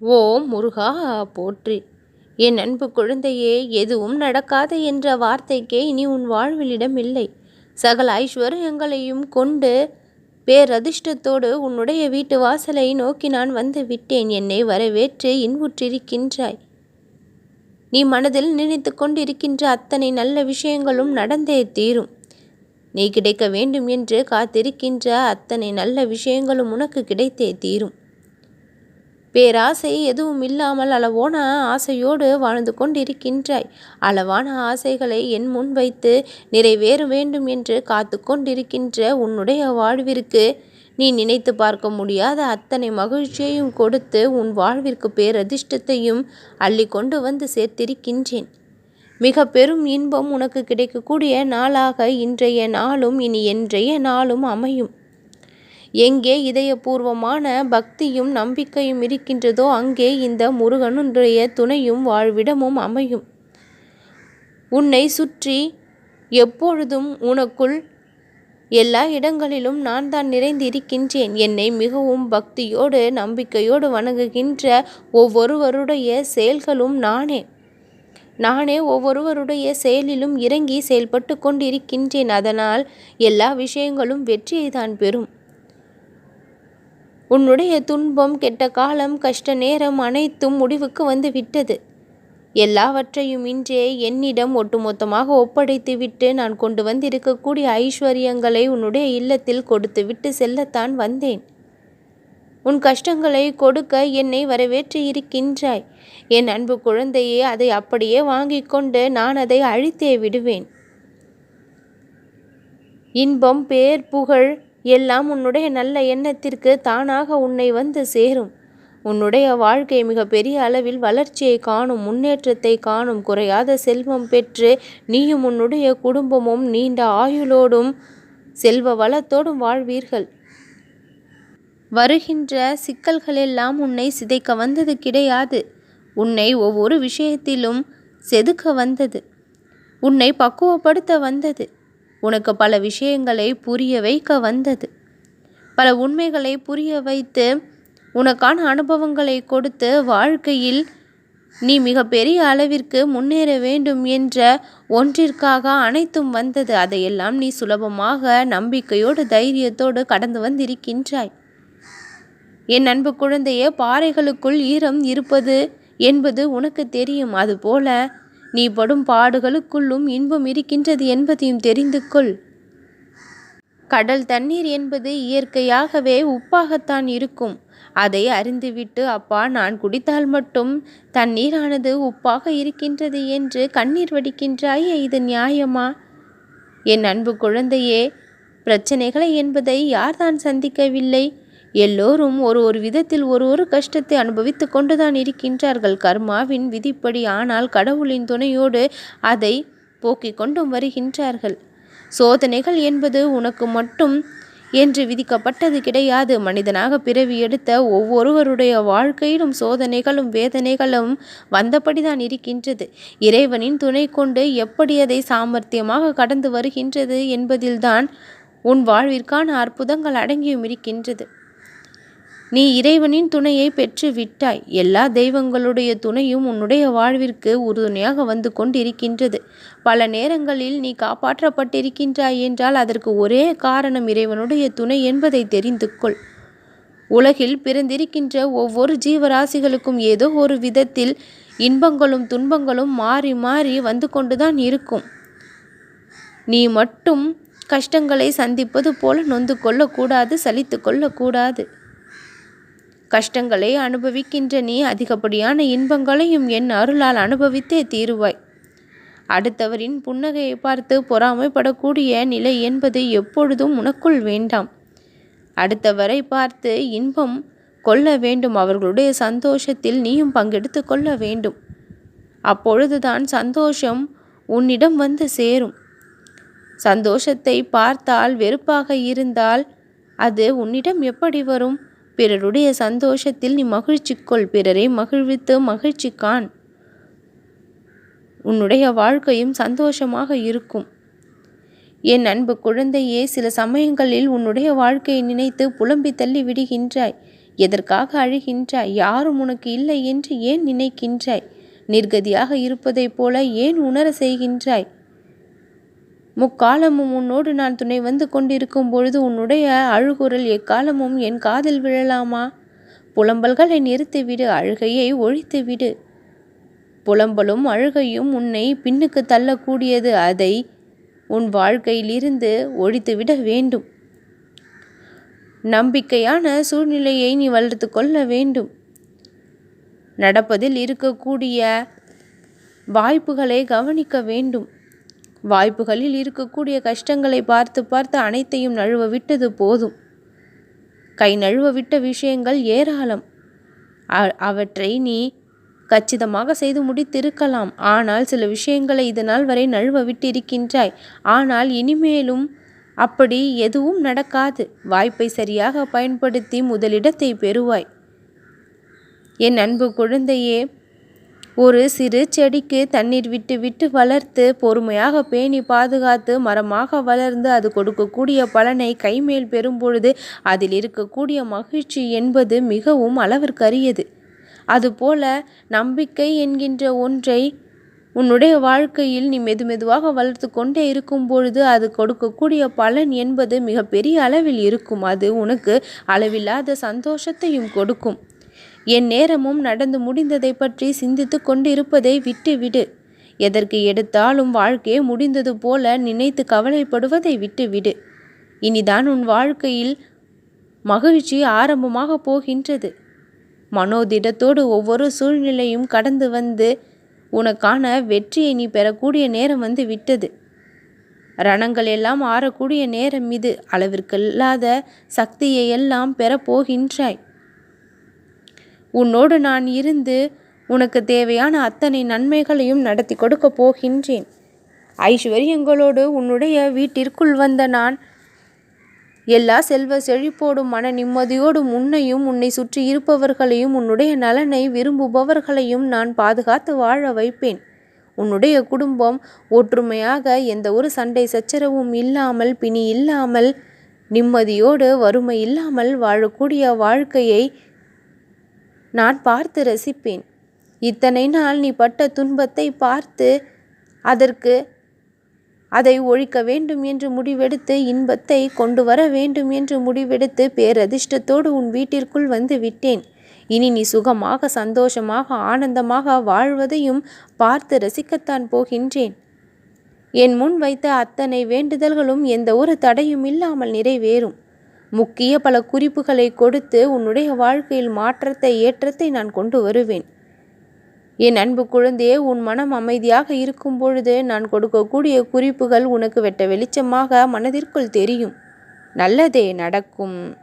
ஓம் முருகா போற்றி. என் அன்பு குழந்தையே எதுவும் நடக்காது என்ற வார்த்தைக்கே இனி உன் வாழ்விலிடம் இல்லை. சகல ஐஸ்வர்யங்களையும் கொண்டு பேரதிர்ஷ்டத்தோடு உன்னுடைய வீட்டு வாசலை நோக்கி நான் வந்து விட்டேன். என்னை வரவேற்று இன்புற்றிருக்கின்றாய். நீ மனதில் நினைத்து கொண்டிருக்கின்ற அத்தனை நல்ல விஷயங்களும் நடந்தே தீரும். நீ கிடைக்க வேண்டும் என்று காத்திருக்கின்ற அத்தனை நல்ல விஷயங்களும் உனக்கு கிடைத்தே தீரும். பேராசை எதுவும் இல்லாமல் அளவோன ஆசையோடு வாழ்ந்து கொண்டிருக்கின்றாய். அளவான ஆசைகளை என் முன் வைத்து நிறைவேற வேண்டும் என்று காத்து கொண்டிருக்கின்ற உன்னுடைய வாழ்விற்கு நீ நினைத்து பார்க்க முடியாத அத்தனை மகிழ்ச்சியையும் கொடுத்து உன் வாழ்விற்கு பேரதிர்ஷ்டத்தையும் அள்ளி கொண்டு வந்து சேர்த்திருக்கின்றேன். மிக பெரும் இன்பம் உனக்கு கிடைக்கக்கூடிய நாளாக இன்றைய நாளும் இனி என்றைய நாளும் அமையும். எங்கே இதயபூர்வமான பக்தியும் நம்பிக்கையும் இருக்கின்றதோ அங்கே இந்த முருகனுடைய துணையும் வாழ்விடமும் அமையும். உன்னை சுற்றி எப்பொழுதும் உனக்குள் எல்லா இடங்களிலும் நான் தான் நிறைந்து இருக்கின்றேன். என்னை மிகவும் பக்தியோடு நம்பிக்கையோடு வணங்குகின்ற ஒவ்வொருவருடைய செயல்களும் நானே. நானே ஒவ்வொருவருடைய செயலிலும் இறங்கி செயல்பட்டு கொண்டிருக்கின்றேன். அதனால் எல்லா விஷயங்களும் வெற்றியை தான் பெறும். உன்னுடைய துன்பம் கெட்ட காலம் கஷ்ட நேரம் அனைத்தும் முடிவுக்கு வந்து விட்டது. எல்லாவற்றையும் இன்றே என்னிடம் ஒட்டுமொத்தமாக ஒப்படைத்து விட்டு நான் கொண்டு வந்திருக்கக்கூடிய ஐஸ்வர்யங்களை உன்னுடைய இல்லத்தில் கொடுத்து விட்டு செல்லத்தான் வந்தேன். உன் கஷ்டங்களை கொடுக்க என்னை வரவேற்று இருக்கின்றாய். என் அன்பு குழந்தையே அதை அப்படியே வாங்கிக் கொண்டு நான் அதை அழித்தே விடுவேன். இன்பம் பேர் புகழ் எல்லாம் உன்னுடைய நல்ல எண்ணத்திற்கு தானாக உன்னை வந்து சேரும். உன்னுடைய வாழ்க்கை மிக பெரிய அளவில் வளர்ச்சியை காணும் முன்னேற்றத்தை காணும் குறையாத செல்வம் பெற்று நீயும் உன்னுடைய குடும்பமும் நீண்ட ஆயுளோடும் செல்வ வளத்தோடும் வாழ்வீர்கள். வருகின்ற சிக்கல்களெல்லாம் உன்னை சிதைக்க வந்தது கிடையாது. உன்னை ஒவ்வொரு விஷயத்திலும் செதுக்க வந்தது. உன்னை பக்குவப்படுத்த வந்தது. உனக்கு பல விஷயங்களை புரிய வைக்க வந்தது. பல உண்மைகளை புரிய வைத்து உனக்கான அனுபவங்களை கொடுத்து வாழ்க்கையில் நீ மிக பெரிய அளவிற்கு முன்னேற வேண்டும் என்ற ஒன்றிற்காக அனைத்தும் வந்தது. அதையெல்லாம் நீ சுலபமாக நம்பிக்கையோடு தைரியத்தோடு கடந்து வந்திருக்கின்றாய். என் அன்பு குழந்தையே பாறைகளுக்குள் ஈரம் இருப்பது என்பது உனக்கு தெரியும். அதுபோல நீ படும் பாடுகளுக்குள்ளும் இன்பம் இருக்கின்றது என்பதையும் தெரிந்து கொள். கடல் தண்ணீர் என்பது இயற்கையாகவே உப்பாகத்தான் இருக்கும். அதை அறிந்துவிட்டு அப்பா நான் குடித்தால் மட்டும் தண்ணீரானது உப்பாக இருக்கின்றது என்று கண்ணீர் வடிக்கின்றாயே இது நியாயமா? என் அன்பு குழந்தையே பிரச்சனைகளை என்பதை யார்தான் சந்திக்கவில்லை? எல்லோரும் ஒரு ஒரு விதத்தில் ஒரு ஒரு கஷ்டத்தை அனுபவித்து கொண்டுதான் இருக்கின்றார்கள். கர்மாவின் விதிப்படி ஆனால் கடவுளின் துணையோடு அதை போக்கிக் கொண்டும் வருகின்றார்கள். சோதனைகள் என்பது உனக்கு மட்டும் என்று விதிக்கப்பட்டது கிடையாது. மனிதனாக பிறவி எடுத்த ஒவ்வொருவருடைய வாழ்க்கையிலும் சோதனைகளும் வேதனைகளும் வந்தபடிதான் இருக்கின்றது. இறைவனின் துணை கொண்டு எப்படி அதை சாமர்த்தியமாக கடந்து வருகின்றது என்பதில்தான் உன் வாழ்விற்கான அற்புதங்கள் அடங்கியும் இருக்கின்றது. நீ இறைவனின் துணையை பெற்று விட்டாய் எல்லா தெய்வங்களுடைய துணையும் உன்னுடைய வாழ்விற்கு உறுதுணையாக வந்து கொண்டிருக்கின்றது. பல நேரங்களில் நீ காப்பாற்றப்பட்டிருக்கின்றாய் என்றால் அதற்கு ஒரே காரணம் இறைவனுடைய துணை என்பதை தெரிந்து கொள் உலகில் பிறந்திருக்கின்ற ஒவ்வொரு ஜீவராசிகளுக்கும் ஏதோ ஒரு விதத்தில் இன்பங்களும் துன்பங்களும் மாறி மாறி வந்து கொண்டுதான் இருக்கும். நீ மட்டும் கஷ்டங்களை சந்திப்பது போல நொந்து கொள்ளக்கூடாது சலித்து கொள்ளக்கூடாது. கஷ்டங்களை அனுபவிக்கின்ற நீ அதிகப்படியான இன்பங்களையும் என் அருளால் அனுபவித்தே தீருவாய். அடுத்தவரின் புன்னகையை பார்த்து பொறாமைப்படக்கூடிய நிலை என்பது எப்பொழுதும் உனக்குள் வேண்டாம். அடுத்தவரை பார்த்து இன்பம் கொள்ள வேண்டும். அவர்களுடைய சந்தோஷத்தில் நீயும் பங்கெடுத்து கொள்ள வேண்டும். அப்பொழுதுதான் சந்தோஷம் உன்னிடம் வந்து சேரும். சந்தோஷத்தை பார்த்தால் வெறுப்பாக இருந்தால் அது உன்னிடம் எப்படி வரும்? பிறருடைய சந்தோஷத்தில் நீ மகிழ்ச்சிக்கொள் பிறரை மகிழ்வித்து மகிழ்ச்சி காண் உன்னுடைய வாழ்க்கையும் சந்தோஷமாக இருக்கும். என் அன்பு குழந்தையே சில சமயங்களில் உன்னுடைய வாழ்க்கையை நினைத்து புலம்பி தள்ளி விடுகின்றாய். எதற்காக அழுகின்றாய்? யாரும் உனக்கு இல்லை என்று ஏன் நினைக்கின்றாய்? நிர்கதியாக இருப்பதைப் போல ஏன் உணர செய்கின்றாய்? முக்காலமும் உன்னோடு நான் துணை வந்து கொண்டிருக்கும் பொழுது உன்னுடைய அழுகுரல் எக்காலமும் என் காதில் விழலாமா? புலம்பல்களை நிறுத்திவிடு அழுகையை ஒழித்துவிடு. புலம்பலும் அழுகையும் உன்னை பின்னுக்கு தள்ளக்கூடியது. அதை உன் வாழ்க்கையிலிருந்து ஒழித்துவிட வேண்டும். நம்பிக்கையான சூழ்நிலையை நீ வளர்த்து கொள்ள வேண்டும். நடப்பதில் இருக்கக்கூடிய வாய்ப்புகளை கவனிக்க வேண்டும். வாய்ப்புகளில் இருக்கக்கூடிய கஷ்டங்களை பார்த்து பார்த்து அனைத்தையும் நழுவ விட்டது போதும். கை நழுவ விட்ட விஷயங்கள் ஏராளம். அவற்றை நீ கச்சிதமாக செய்து முடித்திருக்கலாம். ஆனால் சில விஷயங்களை இதனால் வரை நழுவ விட்டிருக்கின்றாய். ஆனால் இனிமேலும் அப்படி எதுவும் நடக்காது. வாய்ப்பை சரியாக பயன்படுத்தி முதலிடத்தை பெறுவாய். என் அன்பு குழந்தையே ஒரு சிறு செடிக்கு தண்ணீர் விட்டு விட்டு வளர்த்து பொறுமையாக பேணி பாதுகாத்து மரமாக வளர்ந்து அது கொடுக்கக்கூடிய பலனை கைமேல் பெறும் பொழுது அதில் இருக்கக்கூடிய மகிழ்ச்சி என்பது மிகவும் அளவிற்கரியது. அதுபோல நம்பிக்கை என்கின்ற ஒன்றை உன்னுடைய வாழ்க்கையில் நீ மெது மெதுவாக வளர்த்து கொண்டே இருக்கும் பொழுது அது கொடுக்கக்கூடிய பலன் என்பது மிகப்பெரிய அளவில் இருக்கும். அது உனக்கு அளவில்லாத சந்தோஷத்தையும் கொடுக்கும். என் நேரமும் நடந்து முடிந்ததை பற்றி சிந்தித்து கொண்டிருப்பதை விட்டுவிடு எதற்கு எடுத்தாலும் வாழ்க்கையே முடிந்தது போல நினைத்து கவலைப்படுவதை விட்டுவிடு இனிதான் உன் வாழ்க்கையில் மகிழ்ச்சி ஆரம்பமாக போகின்றது. மனோதிடத்தோடு ஒவ்வொரு சூழ்நிலையும் கடந்து வந்து உனக்கான வெற்றியை நீ பெறக்கூடிய நேரம் வந்து விட்டது. ரணங்கள் எல்லாம் ஆறக்கூடிய நேரம் இது. அளவிற்கில்லாத சக்தியை எல்லாம் பெறப்போகின்றாய் உன்னோடு நான் இருந்து உனக்கு தேவையான அத்தனை நன்மைகளையும் நடத்தி கொடுக்க போகின்றேன். ஐஸ்வர்யங்களோடு உன்னுடைய வீட்டிற்குள் வந்த நான் எல்லா செல்வ செழிப்போடும் மன நிம்மதியோடும் உன்னையும் உன்னை சுற்றி இருப்பவர்களையும் உன்னுடைய நலனை விரும்புபவர்களையும் நான் பாதுகாத்து வாழ வைப்பேன். உன்னுடைய குடும்பம் ஒற்றுமையாக எந்த ஒரு சண்டை சச்சரவும் இல்லாமல் பிணி இல்லாமல் நிம்மதியோடு வறுமை இல்லாமல் வாழக்கூடிய வாழ்க்கையை நான் பார்த்து ரசிப்பேன். இத்தனை நாள் நீ பட்ட துன்பத்தை பார்த்து அதற்கு அதை ஒழிக்க வேண்டும் என்று முடிவெடுத்து இன்பத்தை கொண்டு வர வேண்டும் என்று முடிவெடுத்து பேரதிர்ஷ்டத்தோடு உன் வீட்டிற்குள் வந்து விட்டேன். இனி நீ சுகமாக சந்தோஷமாக ஆனந்தமாக வாழ்வதையும் பார்த்து ரசிக்கத்தான் போகின்றேன். என் முன் வைத்த அத்தனை வேண்டுதல்களும் எந்த ஒரு தடையும் இல்லாமல் நிறைவேறும். முக்கிய பல குறிப்புகளை கொடுத்து உன்னுடைய வாழ்க்கையில் மாற்றத்தை ஏற்றத்தை நான் கொண்டு வருவேன். என் அன்பு குழந்தையே உன் மனம் அமைதியாக இருக்கும் பொழுது நான் கொடுக்கக்கூடிய குறிப்புகள் உனக்கு வெட்ட வெளிச்சமாக மனதிற்குள் தெரியும். நல்லதே நடக்கும்.